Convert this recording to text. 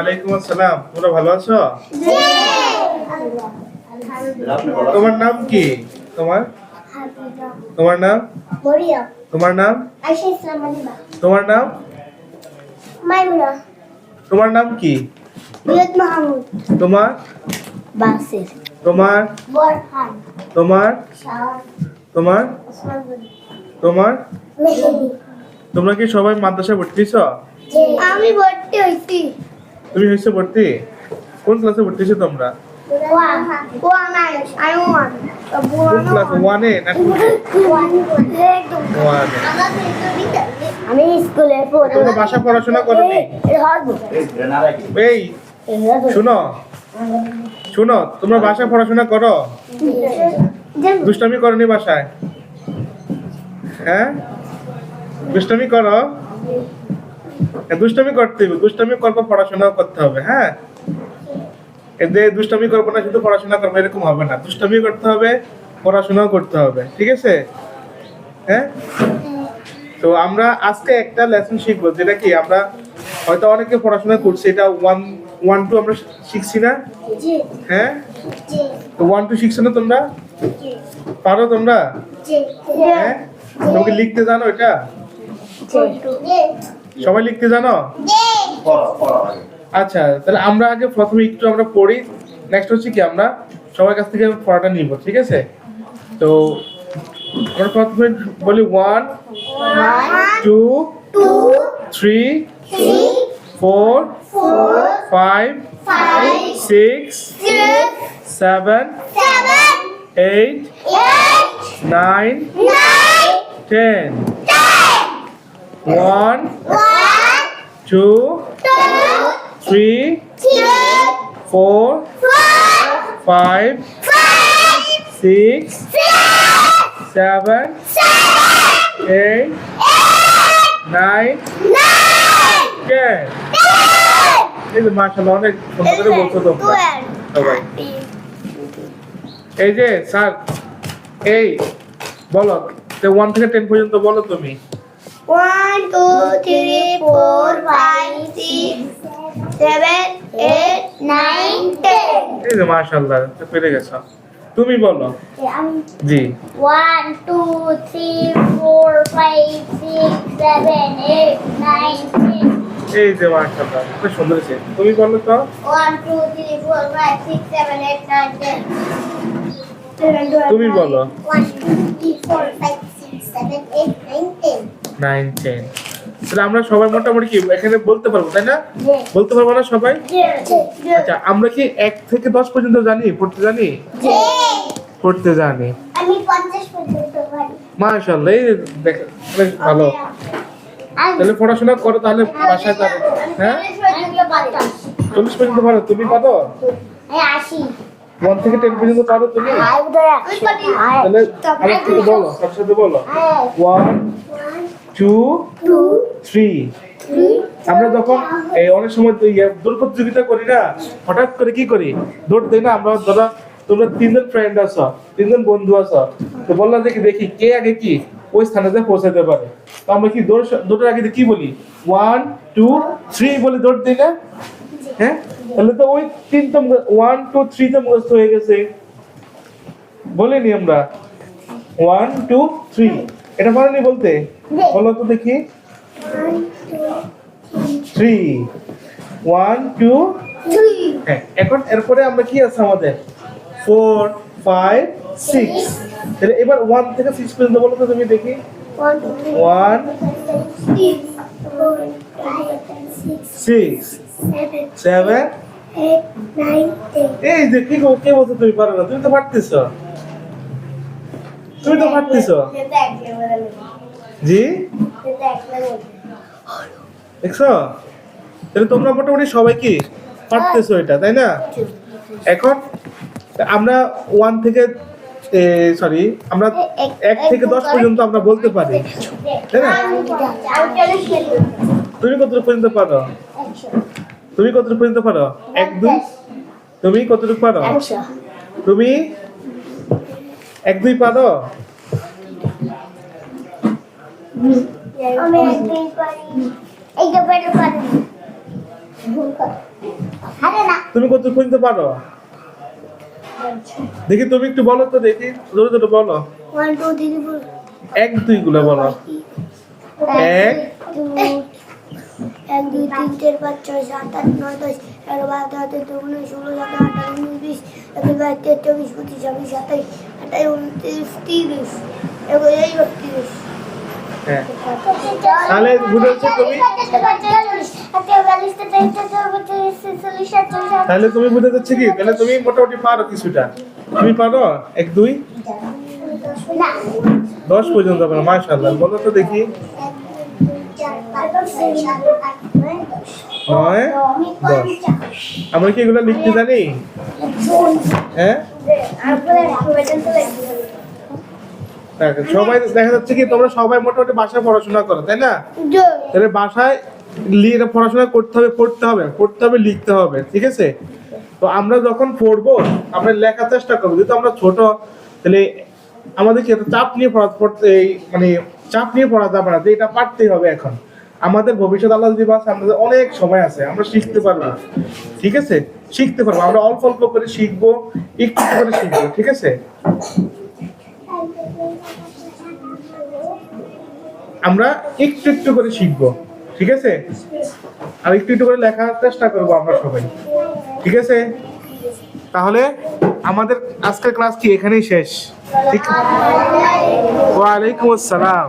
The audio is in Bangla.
ওয়ালাইকুম আসসালাম। তোমরা ভালো আছো? তোমার নাম কি? তোমার? তোমার নাম? তোমার নাম? তোমার নাম? তোমার নাম কি? তোমার? তোমার? তোমার? তোমার? তোমার? তোমরা কি সবাই মাদ্রাসায় ভর্তি হয়েছো? আমি ভর্তি হইছি তুমি হয়েছো ভর্তি? কোন ক্লাসে ভর্তি হয়েছো তোমরা? কোন ক্লাস ওয়ানে না ওয়ানে আমি স্কুলে পড়ি তোমরা ভাষা পড়াশোনা করনি এই শুনো। শুনো তোমরা ভাষা পড়াশোনা করো? দুষ্টামি করনি বাসায়? হ্যাঁ? দুষ্টামি করো? দুষ্টামি করতে হবে দুষ্টামি করব পড়াশোনাও করতে হবে হ্যাঁ? এতে দুষ্টামি করব না শুধু পড়াশোনা করব এরকম হবে না। দুষ্টামি করতে হবে পড়াশোনাও করতে হবে ঠিক আছে? হ্যাঁ? তো আমরা আজকে একটা লেসন শিখব যেটা কি আমরা হয়তো অনেকে পড়াশোনা করছি এটা ওয়ান ওয়ান টু আমরা শিখছি না? হ্যাঁ? তো ওয়ান টু শিখছো না তোমরা? পারো তোমরা? হ্যাঁ? তোমাকে লিখতে জানো এটা? সবাই লিখতে জানো? আচ্ছা তাহলে আমরা আগে প্রথমে একটু আমরা পড়ি। নেক্সট হচ্ছে কি আমরা সবার কাছ থেকে পড়াটা নিব ঠিক আছে? তো আমরা প্রথমে বলি one two three four five six seven eight nine ten one two three four five six seven eight nine ten এই যে মাসাল্লাহ অনেক সুন্দর করে বলছো তোমরা। সবাই এই যে স্যার এই, বলো ওয়ান থেকে টেন পর্যন্ত বলো তুমি। One, two, three, four, five, six, seven, eight, nine, ten. এই যে মাশাল্লাহ পেরে গেছো তুমি বলো জি One, two, three, four, five, six, seven, eight, nine, ten. এই যে মাশাল্লাহ খুব সুন্দর হয়েছে তুমি বলো তো One, two, three, four, five, six, seven, eight, nine, ten. তুমি বলো four, five, six, seven, eight, nine, ten. Nine ten তাহলে আমরা সবাই মোটামুটি কি এখানে বলতে পারব তাই না? বলতে পারব না সবাই. আচ্ছা আমরা কি এক থেকে দশ পর্যন্ত জানি? পড়তে জানি? পড়তে জানি। মাশাল্লাহ এই দেখ ভালো। তাহলে পড়াশোনা করো তাহলে বাসায় যাবে হ্যাঁ? চল্লিশ পর্যন্ত পারো তুমি পারো ওয়ান থেকে টেন পর্যন্ত পারো তুমি? তাহলে আমার বলো সব সাথে বলো ওয়ান টু থ্রি আমরা যখন এই অনেক সময় ইয়ে দৌড় প্রতিযোগিতা করি না হঠাৎ করে কি করি? দৌড় দিই না আমরা ধরো তোমরা তিনজন ফ্রেন্ড আছো তিনজন বন্ধু আছো তো বললাম যে দেখি কে আগে কি ওই স্থানে যে পৌঁছাতে পারে। তো আমরা কি দৌড় দৌড়ের আগে কি বলি? ওয়ান টু থ্রি বলে দৌড় দিই না? হ্যাঁ? তাহলে তো ওই তিন তো ওয়ান টু থ্রি তো মুখস্থ হয়ে গেছে। বলিনি আমরা। ওয়ান টু থ্রি এটা পারেনি বলতে? বলো তো দেখি থ্রি ওয়ান টু হ্যাঁ এখন এরপরে আমরা কি আছে আমাদের? ফোর ফাইভ সিক্স তাহলে এবার ওয়ান থেকে সিক্স পর্যন্ত বলো তো তুমি দেখি। ওয়ান সিক্স সেভেন এই যে কি কে বলছো তুমি? পারো না। তুমি তো পারতেছ। তুমি তো পারতেছ। জি? দেখছ? তাহলে তোমরা মোটামুটি সবাই কি পারতেছো এটা তাই না? এখন আমরা ওয়ান থেকে সরি আমরা এক থেকে দশ পর্যন্ত আমরা বলতে পারি তাই না? তুমি কতটুকু পর্যন্ত পারো? তুমি কতটুকু পর্যন্ত পারো? এক দুই? তুমি কতটুকু পারো? তুমি এক দুই পারো? তুমি কত পর্যন্ত পারো দেখি তুমি একটু বলো তো দেখি জোরে জোরে বলো এক দুই গুলো বলো এক এক দুই তিন চার পাঁচ ছয় সাত আট নয় দশ এগারো বারো তেরো চোদ্দ উনিশ ষোলো সতেরো আঠারো উনিশ বিশ একুশ বাইশ তেইশ চব্বিশ পঁচিশ ছাব্বিশ সাতাইশ আঠাইশ উনত্রিশ তিরিশ একত্রিশ বত্রিশ হ্যাঁ। তাহলে বুঝে হচ্ছে তুমি? তাহলে তুমি বুঝে যাচ্ছে কি? তাহলে তুমি মোটামুটি পারো কিছুটা। তুমি পারো? এক দুই? দশ পর্যন্ত পারো মাশাল্লাহ বলো তো দেখি। নয় দশ। আমরা কি এগুলো লিখতে জানি? হ্যাঁ। দেখ, সবাই দেখা যাচ্ছে কি তোমরা সবাই মোটামুটি বাসায় পড়াশোনা করো তাই না? তাহলে বাসায় পড়াশোনা করতে হবে পড়তে হবে পড়তে হবে লিখতে হবে ঠিক আছে? তো আমরা যখন পড়ব আমরা লেখার চেষ্টা করব। যেহেতু আমরা ছোট তাহলে আমাদের কি চাপ নিয়ে পড়া পড়তে মানে চাপ নিয়ে পড়া যাবে না যে এটা পারতেই হবে এখন। আমাদের ভবিষ্যৎ আল্লাহ যদি বাঁচে আমাদের অনেক সময় আছে আমরা শিখতে পারব ঠিক আছে? শিখতে পারব আমরা অল্প অল্প করে শিখব একটু করে শিখব ঠিক আছে? আমরা একটু একটু করে শিখব, ঠিক আছে? আর একটু একটু করে লেখার চেষ্টা করব আমরা সবাই, ঠিক আছে? তাহলে আমাদের আজকের ক্লাস কি? এখানেই শেষ, ঠিক? ওয়ালাইকুম আসসালাম।